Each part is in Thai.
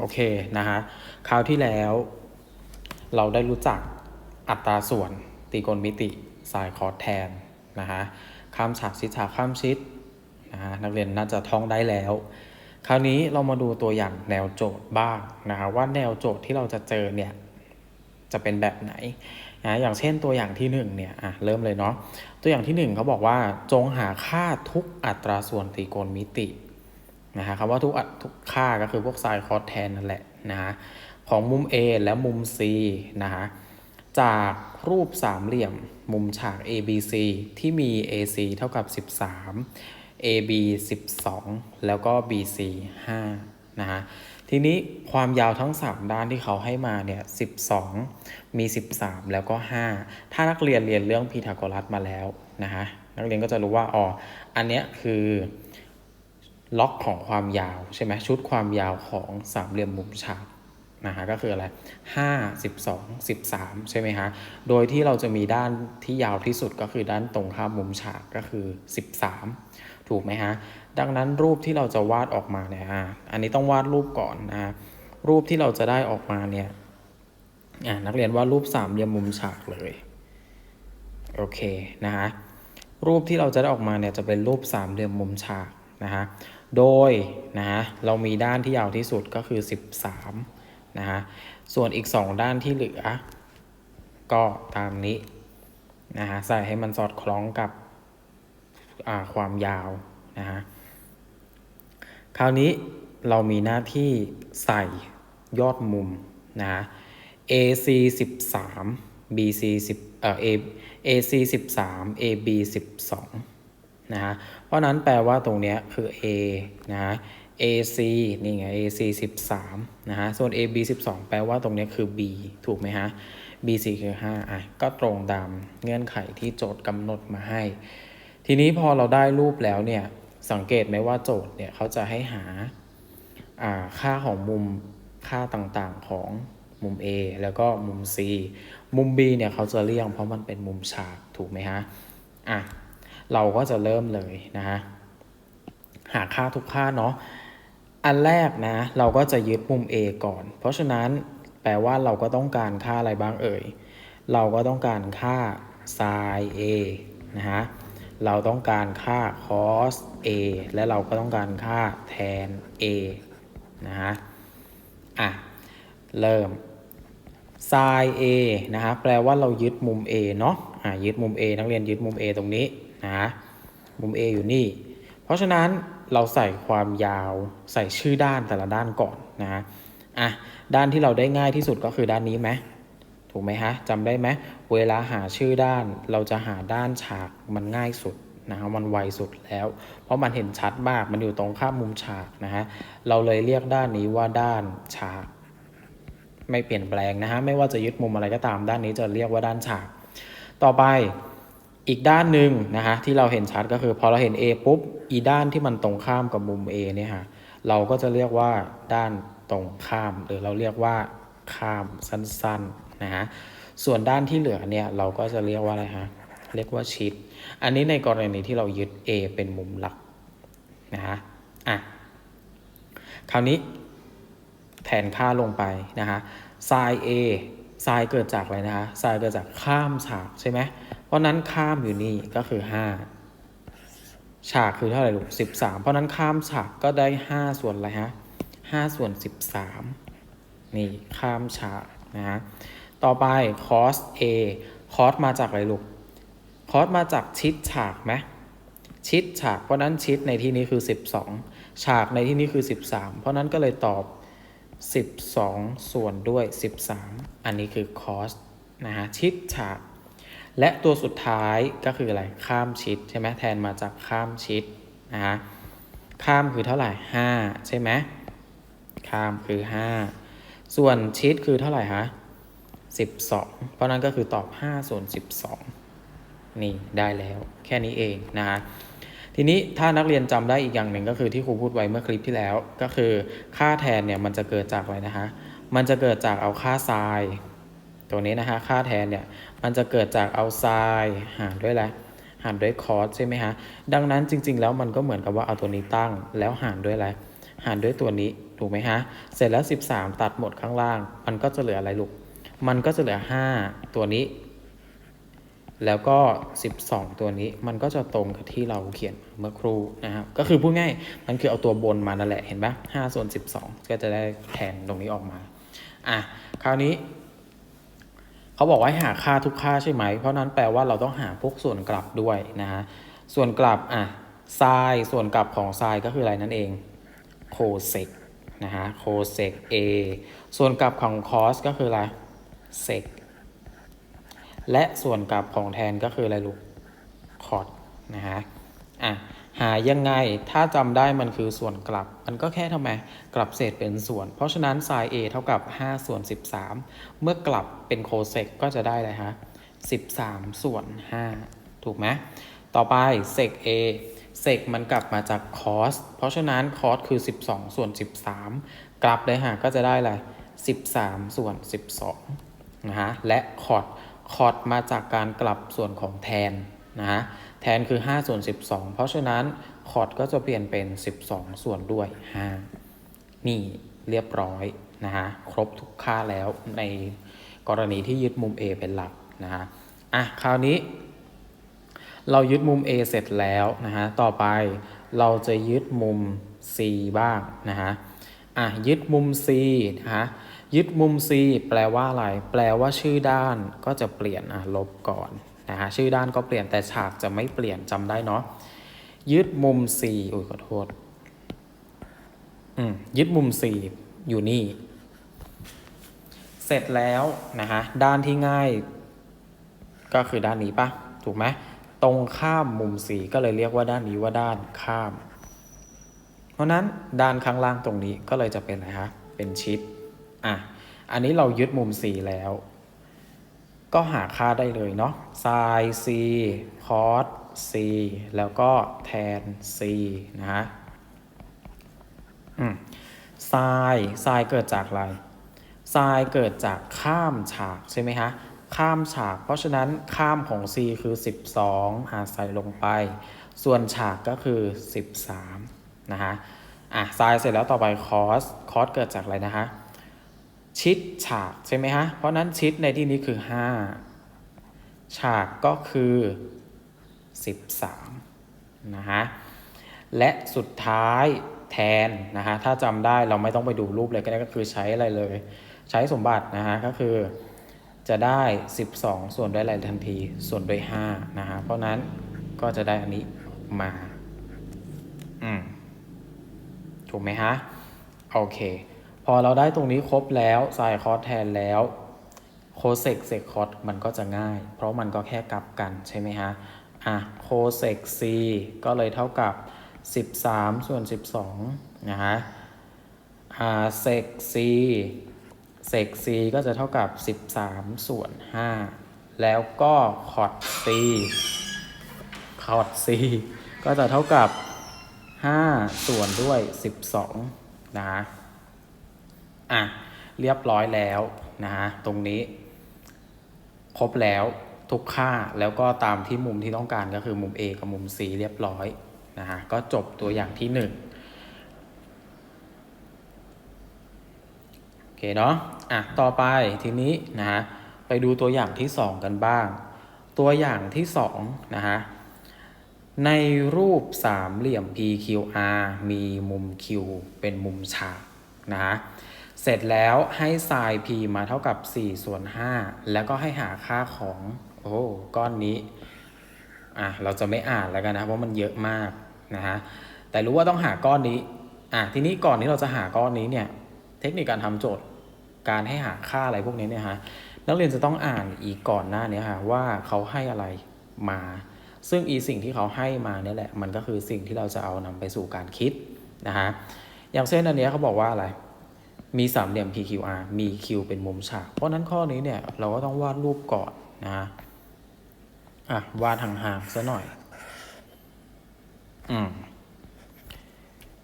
โอเคนะฮะคราวที่แล้ว เราได้รู้จักอัตราส่วนตรีโกณมิติสายคอร์สแทนนะฮะข้ามฉากชิดฉากข้ามชิดนะฮะนักเรียนน่าจะท่องได้แล้ว คราวนี้เรามาดูตัวอย่างแนวโจทย์บ้างนะฮะว่าแนวโจทย์ที่เราจะเจอเนี่ยจะเป็นแบบไหนนะอย่างเช่นตัวอย่างที่หนึ่งเนี่ยอะเริ่มเลยเนาะตัวอย่างที่หนึ่งเขาบอกว่าจงหาค่าทุกอัตราส่วนตรีโกณมิติ นะฮะคำว่าทุกอัตทุกค่าก็คือพวกไซน์คอสแทนนั่นแหละนะฮะของมุม A และมุม C นะฮะจากรูปสามเหลี่ยมมุมฉาก ABC ที่มี AC เท่ากับ 13 AB 12 แล้วก็ BC 5นะฮะทีนี้ความยาวทั้ง 3 ด้านที่เขาให้มาเนี่ย12 มี 13 แล้วก็ 5 ถ้านักเรียนเรียนเรื่องพีทาโกรัสมาแล้วนะฮะนักเรียนก็จะรู้ว่าอ๋ออันเนี้ยคือ ล็อกของความยาวใช่ไหมชุดความยาวของสามเหลี่ยมมุมฉากนะฮะก็คืออะไรห้าสิบสองสิบสามใช่ไหมฮะ โดยที่เราจะมีด้านที่ยาวที่สุดก็คือด้านตรงข้ามมุมฉากก็คือสิบสามถูกไหมฮะ ดังนั้นรูปที่เราจะวาดออกมาเนี่ยอะอันนี้ต้องวาดรูปก่อนนะรูปที่เราจะได้ออกมาเนี่ยอะนักเรียนวาดรูปสามเหลี่ยมมุมฉากเลย โอเคนะฮะรูปที่เราจะได้ออกมาเนี่ยจะเป็นรูปสามเหลี่ยมมุมฉาก นะฮะ โดยนะฮะเรามีด้านที่ยาวที่สุดก็คือ 13 นะฮะ ส่วนอีก 2 ด้านที่เหลือ ก็ตามนี้นะฮะใส่ให้มันสอดคล้องกับความยาวนะฮะ คราวนี้เรามีหน้าที่ใส่ยอดมุมนะฮะ AC 13 BC 10เอ่อ AC 13 AB 12 นะฮะเพราะนั้นแปลว่าตรงเนี้ยคือ A นะฮะ AC นี่ไง AC 13 นะฮะ ส่วน AB 12 แปลว่าตรงนี้คือ B ถูกไหมฮะ BC คือ 5 อะ ก็ตรงตามเงื่อนไขที่โจทย์กำหนดมาให้ ทีนี้พอเราได้รูปแล้วเนี่ย สังเกตไหมว่าโจทย์เนี่ยเขาจะให้หาค่าของมุมค่าต่างๆของมุม A แล้วก็มุม C มุม B เนี่ยเขาจะเลี่ยงเพราะมันเป็นมุมฉากถูกไหมฮะ อะ เราก็จะเริ่มเลยนะฮะหาค่าทุกค่าเนาะอันแรกนะ เราก็จะยึดมุม A ก่อน เพราะฉะนั้นแปลว่าเราก็ต้องการค่าอะไรบ้างเอ่ย เราก็ต้องการค่า sin A นะฮะเราต้องการค่า cos A และเราก็ต้องการค่า tan A นะฮะอะ เริ่ม sin A นะฮะแปลว่าเรายึดมุม A เนาะอะยึดมุม A นักเรียนยึดมุม A ตรงนี้ นะมุม A อยู่นี่ เพราะฉะนั้นเราใส่ความยาวใส่ชื่อด้านแต่ละด้านก่อนนะอะด้านที่เราได้ง่ายที่สุดก็คือด้านนี้ไหมถูกไหมฮะจำได้ไหมเวลาหาชื่อด้านเราจะหาด้านฉากมันง่ายสุดนะมันไวสุดแล้ว เพราะมันเห็นชัดมากมันอยู่ตรงข้ามมุมฉากนะฮะเราเลยเรียกด้านนี้ว่าด้านฉาก ไม่เปลี่ยนแปลงนะฮะไม่ว่าจะยึดมุมอะไรก็ตามด้านนี้จะเรียกว่าด้านฉาก ต่อไป อีกด้านหนึ่งนะฮะที่เราเห็นชัดก็คือพอเราเห็น A ปุ๊บอีด้านที่มันตรงข้ามกับมุม A เนี่ยฮะเราก็จะเรียกว่าด้านตรงข้าม หรือเราเรียกว่าข้ามสั้นๆนะฮะส่วนด้านที่เหลือเนี่ยเราก็จะเรียกว่าอะไรฮะเรียกว่าชิด อันนี้ในกรณีที่เรายึด A เป็นมุมหลักนะฮะอะคราวนี้แทนค่าลงไปนะฮะ sin A sin เกิดจากอะไรนะฮะ sin เกิดจากข้ามฉากใช่ไหม เพราะนั้นข้ามอยู่นี่ก็คือ5ฉากคือเท่าไหร่ลูก13เพราะนั้นข้ามฉากก็ได้5ส่วนอะไรฮะ5ส่วน13นี่ข้ามฉากนะฮะต่อไป cos a cos มาจากอะไรลูก cos มาจากชิดฉากไหมชิดฉาก เพราะนั้นชิดในที่นี้คือ 12 ฉากในที่นี้คือ 13 เพราะนั้นก็เลยตอบ 12 ส่วนด้วย 13 อันนี้คือ cos นะฮะชิดฉาก และตัวสุดท้ายก็คืออะไร ข้ามชิดใช่ไหมแทนมาจากข้ามชิดนะฮะข้ามคือเท่าไหร่ห้าใช่ไหมข้ามคือห้าส่วนชิดคือเท่าไหร่ฮะสิบสองเพราะนั้นก็คือตอบห้าส่วนสิบสองนี่ได้แล้วแค่นี้เองนะฮะทีนี้ถ้านักเรียนจำได้อีกอย่างหนึ่งก็คือที่ครูพูดไว้เมื่อคลิปที่แล้ว ก็คือค่าแทนเนี่ยมันจะเกิดจากอะไรนะคะ มันจะเกิดจากเอาค่าทราย ตัวนี้นะฮะค่าแทนเนี่ย มันจะเกิดจากเอาไซน์หารด้วยอะไรหารด้วยคอสใช่ไหมฮะ ดังนั้นจริง ๆ แล้วมันก็เหมือนกับว่าเอาตัวนี้ตั้งแล้วหารด้วยอะไร หารด้วยตัวนี้ถูกไหมฮะ เสร็จแล้ว 13 ตัดหมดข้างล่าง มันก็จะเหลืออะไรลูก มันก็จะเหลือ 5 ตัวนี้ แล้วก็ 12 ตัวนี้ มันก็จะตรงกับที่เราเขียนเมื่อครู่นะครับ ก็คือพูดง่าย มันคือเอาตัวบนมานั่นแหละ เห็นปะ5ส่วน 12 ก็จะได้แทนตรงนี้ออกมา อะ คราวนี้ เขาบอกว่าให้หาค่าทุกค่าใช่ไหม เพราะนั้นแปลว่าเราต้องหาพวกส่วนกลับด้วยนะฮะ ส่วนกลับอะไซน์ส่วนกลับของไซน์ก็คืออะไรนั่นเองโคเซกนะฮะโคเซก A ส่วนกลับของคอสก็คืออะไรเซกและส่วนกลับของแทนก็คืออะไรลูกคอร์ดนะฮะอะ หายังไงถ้าจำได้มันคือส่วนกลับ มันก็แค่ทำไม กลับเศษเป็นส่วน เพราะฉะนั้น sin a เท่ากับ 5 ส่วน 13 เมื่อกลับเป็นโคเซกก็จะได้อะไรฮะ13 ส่วน 5 ถูกไหมต่อไปเซก a เซกมันกลับมาจากคอสเพราะฉะนั้นคอสคือ 12 ส่วน 13 กลับเลยฮะก็จะได้อะไร13 ส่วน 12 นะฮะ และคอร์ดคอร์ดมาจากการกลับส่วนของแทนนะฮะ แทนคือ 5 ส่วน 12 เพราะฉะนั้นคอร์ดก็จะเปลี่ยนเป็น 12 ส่วนด้วย 5 นี่เรียบร้อยนะฮะครบทุกค่าแล้วในกรณีที่ยึดมุม A เป็นหลักนะฮะอะคราวนี้ เรายึดมุม A เสร็จแล้วนะฮะต่อไปเราจะยึดมุม C บ้างนะฮะอะยึดมุม C นะฮะยึดมุม C แปลว่าอะไร แปลว่าชื่อด้านก็จะเปลี่ยนอะลบก่อน นะฮะชื่อด้านก็เปลี่ยนแต่ฉากจะไม่เปลี่ยนจำได้เนาะยึดมุม C อุ้ยขอโทษอืมยึดมุม C อยู่นี่ เสร็จแล้วนะฮะด้านที่ง่าย ก็คือด้านนี้ปะถูกไหมตรงข้ามมุมสีก็เลยเรียกว่าด้านนี้ว่าด้านข้าม เพราะนั้นด้านข้างล่างตรงนี้ก็เลยจะเป็นอะไรฮะเป็นชิดอะอันนี้เรายึดมุมสีแล้ว ก็หาค่าได้เลยเนาะ sin c cos c แล้วก็แทน c นะฮะ อืม sin sin เกิดจากอะไร sin เกิดจากข้ามฉากใช่ไหมฮะ ข้ามฉาก เพราะฉะนั้นข้ามของ c คือ 12หาใส่ลงไป ส่วนฉากก็คือ 13 นะฮะ อะ sin เสร็จแล้วต่อไป cos cos เกิดจากอะไรนะฮะ ชิดฉากใช่ไหมฮะ เพราะนั้นชิดในที่นี้คือ 5 ฉากก็คือ 13 นะฮะ และสุดท้ายแทนนะฮะ ถ้าจำได้เราไม่ต้องไปดูรูปเลยก็ได้ก็คือใช้อะไรเลย ใช้สมบัตินะฮะ ก็คือจะได้ 12 ส่วนด้วยอะไรทันที ส่วนด้วย5นะฮะ เพราะนั้นก็จะได้อันนี้มา อืม ถูกไหมฮะ โอเค พอเราได้ตรงนี้ครบแล้วไซคอสแทนแล้วโคเซกเซกคอสมันก็จะง่าย เพราะมันก็แค่กลับกันใช่ไหมฮะอะโคเซกซีก็เลยเท่ากับ 13 ส่วน 12 นะฮะอ่าเซกซีเซกซีก็จะเท่ากับ 13 ส่วน 5 แล้วก็คอดซีคอดซีก็จะเท่ากับ 5 ส่วนด้วย 12 นะฮะ อะเรียบร้อยแล้วนะฮะตรงนี้ ครบแล้วทุกค่าแล้วก็ตามที่มุมที่ต้องการก็คือมุม A กับมุม C เรียบร้อยนะฮะก็จบตัวอย่างที่1โอเคเนาะอะต่อไปทีนี้นะฮะไปดูตัวอย่างที่ 2 กันบ้าง ตัวอย่างที่2นะฮะในรูปสามเหลี่ยม PQR มีมุม Q เป็นมุมฉากนะฮะ เสร็จแล้วให้ sin p มาเท่ากับ4ส่วน5แล้วก็ให้หาค่าของโอ้ก้อนนี้อะเราจะไม่อ่านแล้วกันนะเพราะมันเยอะมากนะฮะแต่รู้ว่าต้องหาก้อนนี้อะทีนี้ก่อนที่เราจะหาก้อนนี้เนี่ยเทคนิคการทำโจทย์การให้หาค่าอะไรพวกนี้เนี่ยฮะนักเรียนจะต้องอ่านอีกก่อนหน้านี้ค่ะว่าเขาให้อะไรมา ซึ่งอีสิ่งที่เขาให้มาเนี่ยแหละมันก็คือสิ่งที่เราจะเอานำไปสู่การคิดนะฮะอย่างเช่นอันนี้เขาบอกว่าอะไร มีสามเหลี่ยม PQR มี Q เป็นมุมฉาก เพราะนั้นข้อนี้เนี่ยเราก็ต้องวาดรูปก่อนนะฮะอะวาดห่างๆซะหน่อย อืม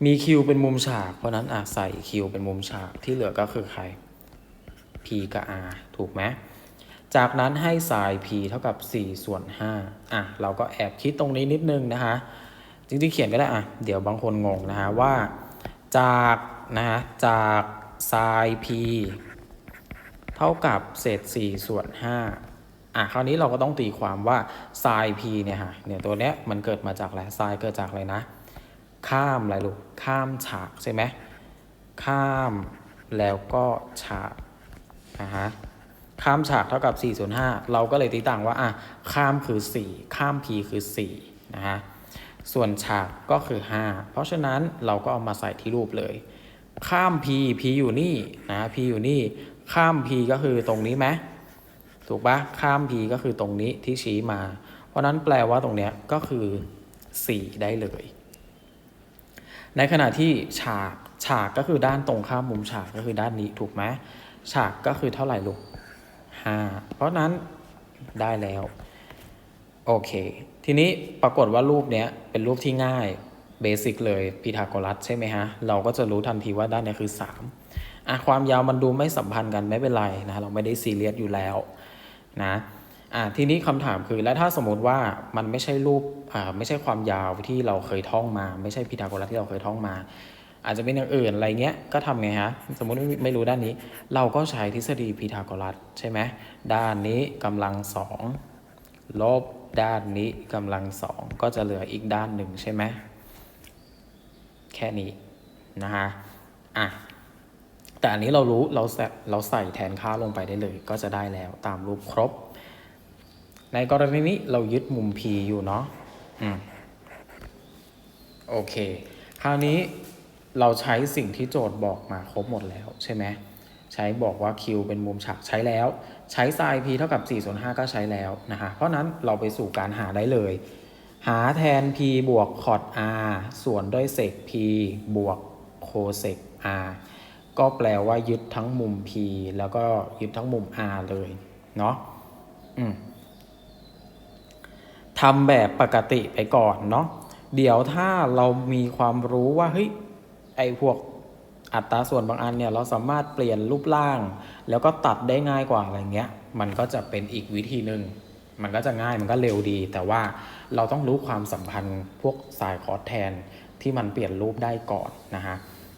มี Q เป็นมุมฉาก เพราะนั้นอะใส่ Q เป็นมุมฉากที่เหลือก็คือใคร P กับ R ถูกไหมจากนั้นให้ sin P เท่ากับ 4 ส่วน 5 อะ เราก็แอบคิดตรงนี้นิดนึงนะคะ จริงๆ เขียนก็ได้อะ เดี๋ยวบางคนงงนะฮะว่า จากนะฮะจาก ไซน์ p เท่ากับเศษ4ส่วน5อะคราวนี้เราก็ต้องตีความว่าไซน์ p เนี่ยฮะเนี่ยตัวเนี้ยมันเกิดมาจากอะไรไซน์เกิดจากอะไรนะ ข้ามอะไรลูกข้ามฉากใช่ไหมข้ามแล้วก็ฉากนะฮะข้ามฉากเท่ากับ4ส่วน5เราก็เลยตีต่างว่าอะข้ามคือ 4 ข้าม p คือ4นะฮะส่วนฉากก็คือ 5 เพราะฉะนั้นเราก็เอามาใส่ที่รูปเลย ข้าม p p อยู่นี่นะ p อยู่นี่ ข้าม p ก็คือตรงนี้ไหมถูกปะข้าม p ก็คือตรงนี้ที่ชี้มา เพราะนั้นแปลว่าตรงเนี้ยก็คือ 4 ได้เลย ในขณะที่ฉากฉากก็คือด้านตรงข้ามมุมฉากก็คือด้านนี้ถูกไหมฉากก็คือเท่าไหร่ลูกห้าเพราะนั้นได้แล้ว โอเค ทีนี้ปรากฏว่ารูปเนี้ยเป็นรูปที่ง่าย เบสิกเลยพีทาโกรัสใช่ไหมฮะ เราก็จะรู้ทันทีว่าด้านนี้คือ 3อะความยาวมันดูไม่สัมพันธ์กันไม่เป็นไรนะเราไม่ได้ซีเรียสอยู่แล้วนะอะทีนี้คำถามคือแล้วถ้าสมมติว่ามันไม่ใช่รูปอ่าไม่ใช่ความยาวที่เราเคยท่องมา ไม่ใช่พีทาโกรัสที่เราเคยท่องมา อาจจะเป็นอย่างอื่นอะไรเงี้ยก็ทำไงฮะสมมติไม่ไม่รู้ด้านนี้ เราก็ใช้ทฤษฎีพีทาโกรัสใช่ไหมด้านนี้กำลังสองลบด้านนี้กำลังสองก็จะเหลืออีกด้านหนึ่งใช่ไหม แค่นี้นะฮะอะแต่อันนี้เรารู้เราใส่เราใส่แทนค่าลงไปได้เลย ก็จะได้แล้วตามรูปครบ ในกรณีนี้เรายึดมุม P อยู่เนาะอืมโอเค คราวนี้เราใช้สิ่งที่โจทย์บอกมาครบหมดแล้วใช่ไหมใช้บอกว่า Q เป็นมุมฉากใช้แล้ว ใช้ไซน์ P เท่ากับ4ส่วน5ก็ใช้แล้วนะฮะเพราะนั้นเราไปสู่การหาได้เลย หาแทน P บวกคอร์ด R ส่วนด้วยเซก P บวกโคเซก R ก็แปลว่ายึดทั้งมุม P แล้วก็ยึดทั้งมุม R เลยเนาะอืมทำแบบปกติไปก่อนเนาะเดี๋ยวถ้าเรามีความรู้ว่าเฮ้ยไอพวกอัตราส่วนบางอันเนี่ยเราสามารถเปลี่ยนรูปร่าง แล้วก็ตัดได้ง่ายกว่าอะไรเงี้ย มันก็จะเป็นอีกวิธีหนึ่ง มันก็จะง่ายมันก็เร็วดี แต่ว่าเราต้องรู้ความสัมพันธ์พวกสายคอร์สแทนที่มันเปลี่ยนรูปได้ก่อนนะฮะ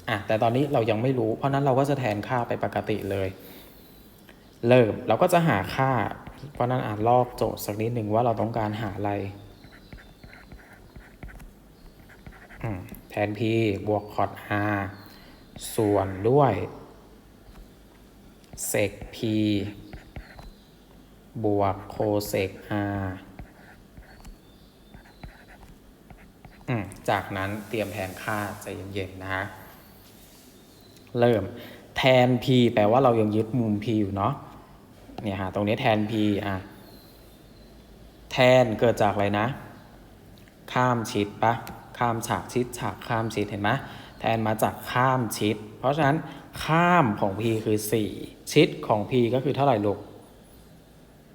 อะแต่ตอนนี้เรายังไม่รู้ เพราะนั้นเราก็จะแทนค่าไปปกติเลย เริ่มเราก็จะหาค่า เพราะนั้นอ่านลอกโจทย์สักนิดหนึ่งว่าเราต้องการหาอะไรแทน p บวกคอร์ด r ส่วนด้วยเซก p บวกโคเซก r อืมจากนั้นเตรียมแทนค่าใจเย็นๆนะฮะ เริ่มแทน p แปลว่าเรายังยึดมุม p อยู่เนาะ เนี่ยฮะ ตรงนี้แทน p อะ แทนเกิดจากอะไรนะ ข้ามชิดปะ ข้ามฉากชิดฉากข้ามชิดเห็นไหมแทนมาจากข้ามชิด เพราะฉะนั้นข้ามของ p คือ 4 ชิดของ p ก็คือเท่าไหร่ลูก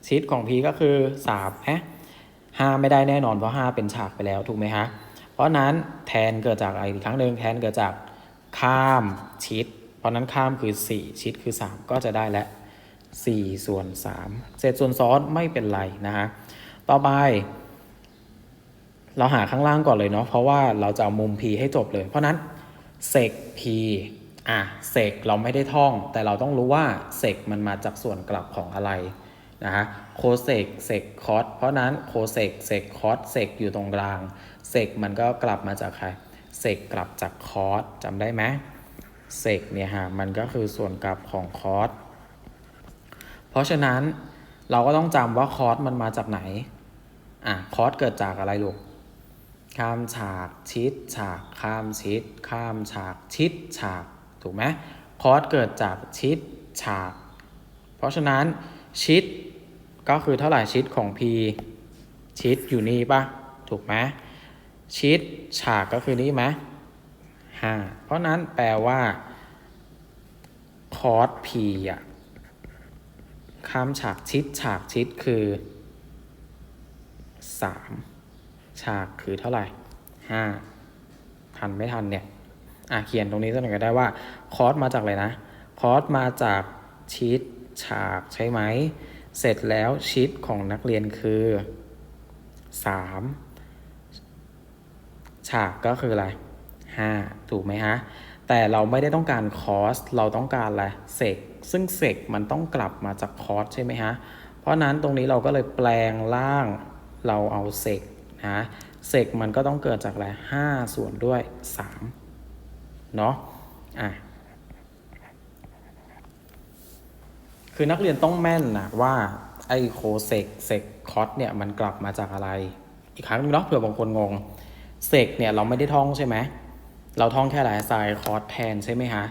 ชิดของ p ก็คือ3ฮะ5ไม่ได้แน่นอนเพราะ 5 เป็นฉากไปแล้วถูกไหมฮะ เพราะนั้นแทนเกิดจากอะไรอีกครั้งหนึ่งแทนเกิดจากข้ามชิด เพราะนั้นข้ามคือ 4 ชิดคือ 3 ก็จะได้แล้ว4ส่วน3เศษส่วนซ้อนไม่เป็นไรนะฮะ ต่อไป เราหาข้างล่างก่อนเลยเนาะเพราะว่าเราจะเอามุม p ให้จบเลย เพราะนั้นเซก p อะเซกเราไม่ได้ท่อง แต่เราต้องรู้ว่าเซกมันมาจากส่วนกลับของอะไร นะฮะโคเซกเซกคอสเพราะนั้นโคเซกเซกคอสเซกอยู่ตรงกลางเซกมันก็กลับมาจากใครเซกกลับจากคอสจำได้ไหมเซกเนี่ยฮะมันก็คือส่วนกลับของคอสเพราะฉะนั้นเราก็ต้องจำว่าคอสมันมาจากไหนอะคอสเกิดจากอะไรลูกข้ามฉากชิดฉากข้ามชิด ข้ามฉากชิดฉากถูกไหมคอสเกิดจากชิดฉาก เพราะฉะนั้นชิด ก็คือเท่าไหร่ชิดของ P ชิดอยู่นี่ปะถูกไหมชิดฉากก็คือนี่ไหมห้าเพราะนั้นแปลว่าคอร์ส P อะข้ามฉากชิดฉากชิดคือ3ฉากคือเท่าไหร่5ทันไม่ทันเนี่ยอะเขียนตรงนี้สักหน่อยก็ได้ว่าคอร์สมาจากอะไรนะคอร์สมาจากชิดฉากใช่ไหม เสร็จแล้วชิดของนักเรียนคือ 3 ฉากก็คืออะไร 5 ถูกไหมฮะ แต่เราไม่ได้ต้องการคอส เราต้องการอะไรเซกซึ่งเซกมันต้องกลับมาจากคอสใช่ไหมฮะ เพราะนั้นตรงนี้เราก็เลยแปลงร่างเราเอาเซกนะเซกมันก็ต้องเกิดจากอะไรห้าส่วนด้วยสามเนาะอะ คือนักเรียนต้องแม่นนะว่าไอโคเซกเซกคอสเนี่ยมันกลับมาจากอะไร อีกครั้งหนึงเนาะเผื่อบางคนงงเซกเนี่ยเราไม่ได้ท่องใช่ไหมเราท่องแค่หลายไซคอสแทนใช่ไหมฮะ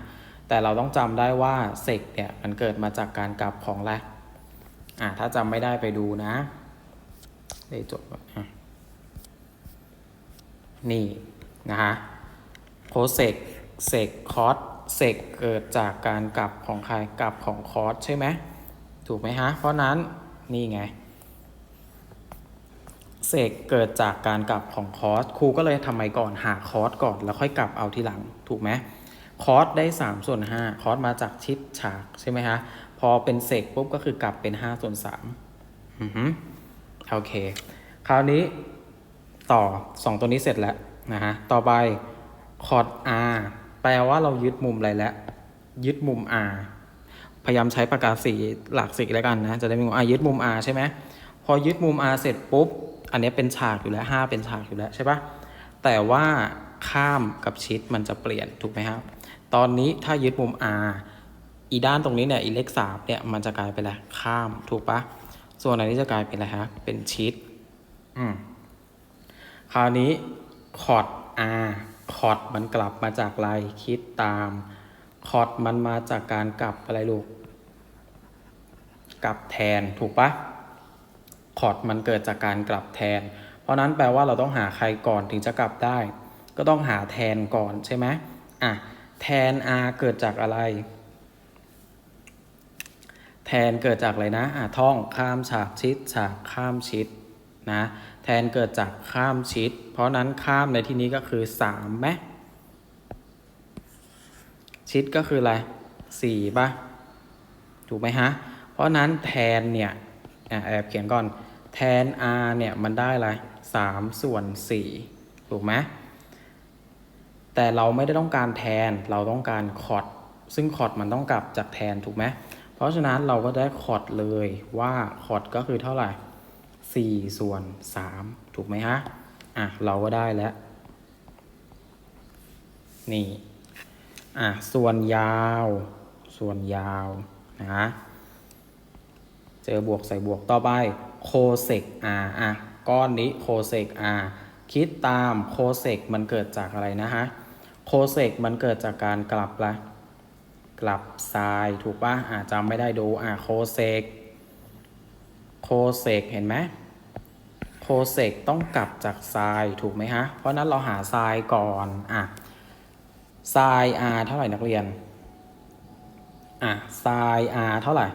แต่เราต้องจำได้ว่าเซกเนี่ยมันเกิดมาจากการกลับของอะไรอะถ้าจำไม่ได้ไปดูนะได้จดนี่นะฮะโคเซกเซกคอส เซกเกิดจากการกลับของใครกลับของคอสใช่ไหมถูกไหมฮะ เพราะนั้นนี่ไงเสกเกิดจากการกลับของคอสครูก็เลยทำไมก่อนหาคอสก่อนแล้วค่อยกลับเอาทีหลังถูกไหมคอสได้3ส่วน5คอสมาจากชิดฉากใช่ไหมฮะ พอเป็นเสกปุ๊บก็คือกลับเป็น5ส่วน3อือฮึโอเค คราวนี้ต่อ 2 ตัวนี้เสร็จแล้วนะฮะ ต่อไปคอร์ส R แปลว่าเรายึดมุมอะไรแล้วยึดมุม R พยายามใช้ปากกาสีหลักสีแล้วกันนะ จะได้มีมุม R ยึดมุม R ใช่ไหมพอยึดมุม R เสร็จปุ๊บ อันนี้เป็นฉากอยู่แล้ว 5 เป็นฉากอยู่แล้วใช่ปะแต่ว่าข้ามกับชิดมันจะเปลี่ยนถูกไหมครับตอนนี้ถ้ายึดมุม R อีด้านตรงนี้เนี่ยอีเลขสามเนี่ยมันจะกลายเป็นอะไรข้ามถูกปะส่วนอันนี้จะกลายเป็นอะไรฮะเป็นชิดอืมคราวนี้คอร์ด R คอร์ดมันกลับมาจากอะไรคิดตาม คอร์ดมันมาจากการกลับอะไรลูก กลับแทนถูกปะคอร์ดมันเกิดจากการกลับแทน เพราะนั้นแปลว่าเราต้องหาใครก่อนถึงจะกลับได้ ก็ต้องหาแทนก่อนใช่ไหมอะแทน r เกิดจากอะไร แทนเกิดจากอะไรนะอะท่องข้ามฉากชิดฉากข้ามชิด นะแทนเกิดจากข้ามชิด เพราะนั้นข้ามในที่นี้ก็คือ3ไหมชิดก็คืออะไร4ป่ะถูกไหมฮะ เพราะนั้นแทนเนี่ยแอบเขียนก่อนแทน r เนี่ยมันได้อะไรสามส่วนสี่ถูกไหมแต่เราไม่ได้ต้องการแทนเราต้องการคอร์ดซึ่งคอร์ดมันต้องกลับจากแทนถูกไหมเพราะฉะนั้นเราก็ได้คอร์ดเลยว่าคอร์ดก็คือเท่าไหร่ สี่ส่วนสามถูกไหมฮะ อะ เราก็ได้แล้ว นี่ อะ ส่วนยาว ส่วนยาว นะ เจอบวกใส่บวกต่อไปโคเซก r อะ ก้อนนี้โคเซก r คิดตามโคเซกมันเกิดจากอะไรนะฮะ โคเซกมันเกิดจากการกลับละกลับทรายถูกปะอะจำไม่ได้ดูอะโคเซกโคเซกเห็นไหม โคเซกต้องกลับจากทรายถูกไหมฮะ เพราะนั้นเราหาทรายก่อน อะทราย r เท่าไหร่นักเรียน อะทราย r เท่าไหร่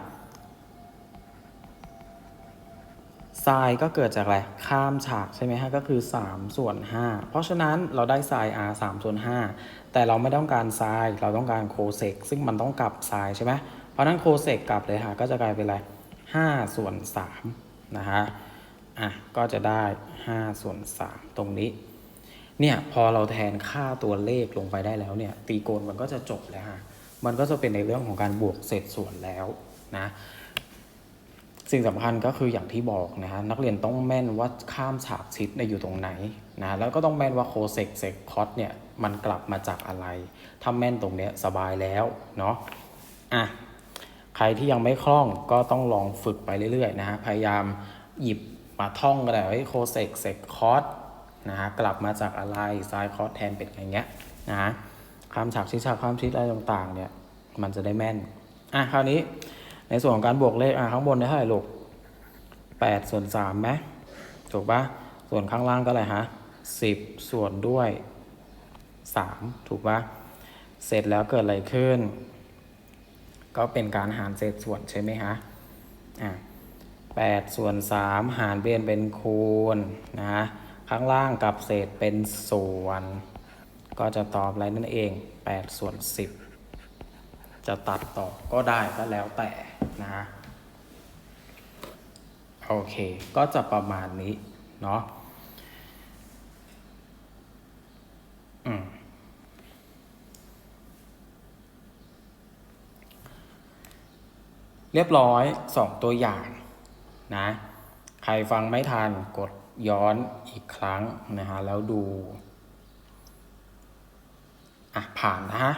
ทรายก็เกิดจากอะไร ข้ามฉากใช่ไหมฮะ ก็คือ 3 ส่วน 5 เพราะฉะนั้นเราได้ทราย r 3ส่วน 5 แต่เราไม่ต้องการทรายเราต้องการโคเซกซึ่งมันต้องกลับทรายใช่ไหม เพราะนั้นโคเซกกลับเลยค่ะ ก็จะกลายเป็นอะไร5ส่วน3นะฮะ อะก็จะได้5ส่วน3ตรงนี้ เนี่ยพอเราแทนค่าตัวเลขลงไปได้แล้วเนี่ย ตีโกณมันก็จะจบแล้วฮะมันก็จะเป็นในเรื่องของการบวกเศษส่วนแล้วนะสิ่งสำคัญก็คืออย่างที่บอกนะฮะนักเรียนต้องแม่นว่าข้ามฉากชิดเนี่ยอยู่ตรงไหนนะแล้วก็ต้องแม่นว่าโคเซกเซกคอสเนี่ยมันกลับมาจากอะไรถ้าแม่นตรงเนี้ยสบายแล้วเนาะอะใครที่ยังไม่คล่องก็ต้องลองฝึกไปเรื่อยๆนะฮะพยายามหยิบ มาท่องก็ได้ว่าโคเซกเซกคอสนะฮะกลับมาจากอะไรไซคอสแทนเป็นอย่างเงี้ยนะฮะข้ามฉากชิดฉากข้ามชิดอะไรต่างๆเนี่ยมันจะได้แม่นอะคราวนี้ในส่วนของการบวกเลขอะข้างบนได้เท่าไหร่ลูกแปดส่วนสามไหมถูกปะส่วนข้างล่างก็อะไรฮะสิบส่วนด้วยสามถูกปะเสร็จแล้วเกิดอะไรขึ้น ก็เป็นการหารเศษส่วนใช่ไหมฮะอะ 8 ส่วน 3 หารเบียนเป็นคูณนะข้างล่างกับเศษเป็นส่วน ก็จะตอบอะไรนั่นเอง 8 ส่วน 10 จะตัดต่อก็ได้ก็แล้วแต่นะโอเค ก็จะประมาณนี้ เนาะเรียบร้อย 2 ตัวอย่าง นะ ใครฟังไม่ทันกดย้อนอีกครั้งนะฮะแล้วดูอะผ่านนะฮะ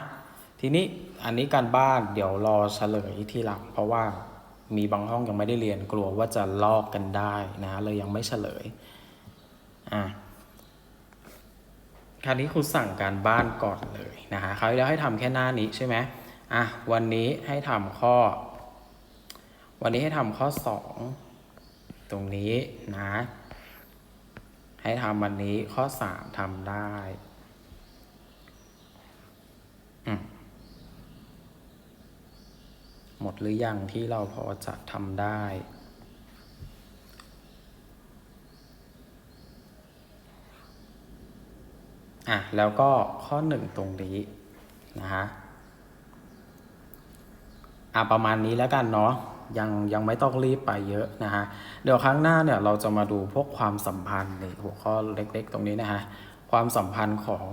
ทีนี้อันนี้การบ้านเดี๋ยวรอเฉลยทีหลัง เพราะว่ามีบางห้องยังไม่ได้เรียนกลัวว่าจะลอกกันได้นะเลยยังไม่เฉลยอะคราวนี้ครูสั่งการบ้านก่อนเลยนะฮะเขาวที่แล้วให้ทำแค่หน้านี้ใช่ไหมอะวันนี้ให้ทำข้อ วันนี้ให้ทำข้อสอง ตรงนี้นะ ให้ทำวันนี้ข้อสามทำได้หมดหรือยังที่เราพอจะทำได้อะแล้วก็ข้อหนึ่งตรงนี้นะฮะอะประมาณนี้แล้วกันเนาะ ยังยังไม่ต้องรีบไปเยอะนะฮะเดี๋ยวครั้งหน้าเนี่ยเราจะมาดูพวกความสัมพันธ์ในหัวข้อเล็กๆ ตรงนี้นะฮะความสัมพันธ์ของ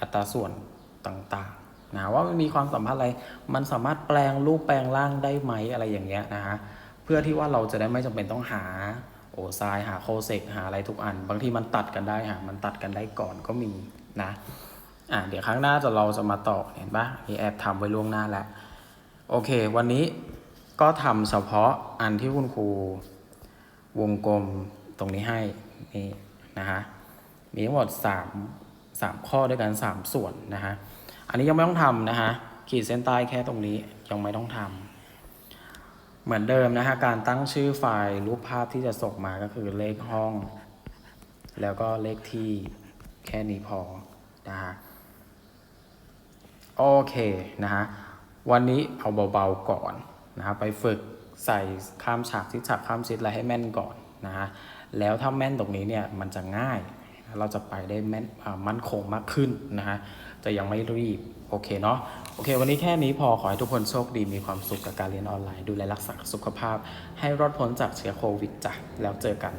อัตราส่วนต่างๆนะว่ามันมีความสัมพันธ์อะไรมันสามารถแปลงรูปแปลงร่างได้ไหมอะไรอย่างเงี้ยนะฮะเพื่อที่ว่าเราจะได้ไม่จำเป็นต้องหาโอไซน์หาโคเซกหาอะไรทุกอัน บางทีมันตัดกันได้หามันตัดกันได้ก่อนก็มีนะอะเดี๋ยวครั้งหน้าจะเราจะมาต่อเห็นปะมีแอบทำไว้ล่วงหน้าแล้ว โอเค วันนี้ ก็ทำเฉพาะอันที่คุณครูวงกลมตรงนี้ให้นี่นะฮะมีทั้งหมด3 3ข้อด้วยกัน 3 ส่วนนะฮะอันนี้ยังไม่ต้องทำนะฮะขีดเส้นใต้แค่ตรงนี้ยังไม่ต้องทำเหมือนเดิมนะฮะการตั้งชื่อไฟล์รูปภาพที่จะส่งมาก็คือเลขห้อง แล้วก็เลขที่แค่นี้พอนะฮะโอเคนะฮะวันนี้เอาเบาๆก่อน นะฮะไปฝึกใส่ข้ามฉากทิศฉากข้ามชิดอะไรให้แม่นก่อนนะฮะแล้วถ้าแม่นตรงนี้เนี่ยมันจะง่าย เราจะไปได้แม่นมั่นคงมากขึ้นนะฮะจะยังไม่รีบโอเคเนาะโอเค วันนี้แค่นี้พอขอให้ทุกคนโชคดีมีความสุขกับการเรียนออนไลน์ ดูแลรักษาสุขภาพ ให้รอดพ้นจากเชื้อโควิดจ้ะแล้วเจอกัน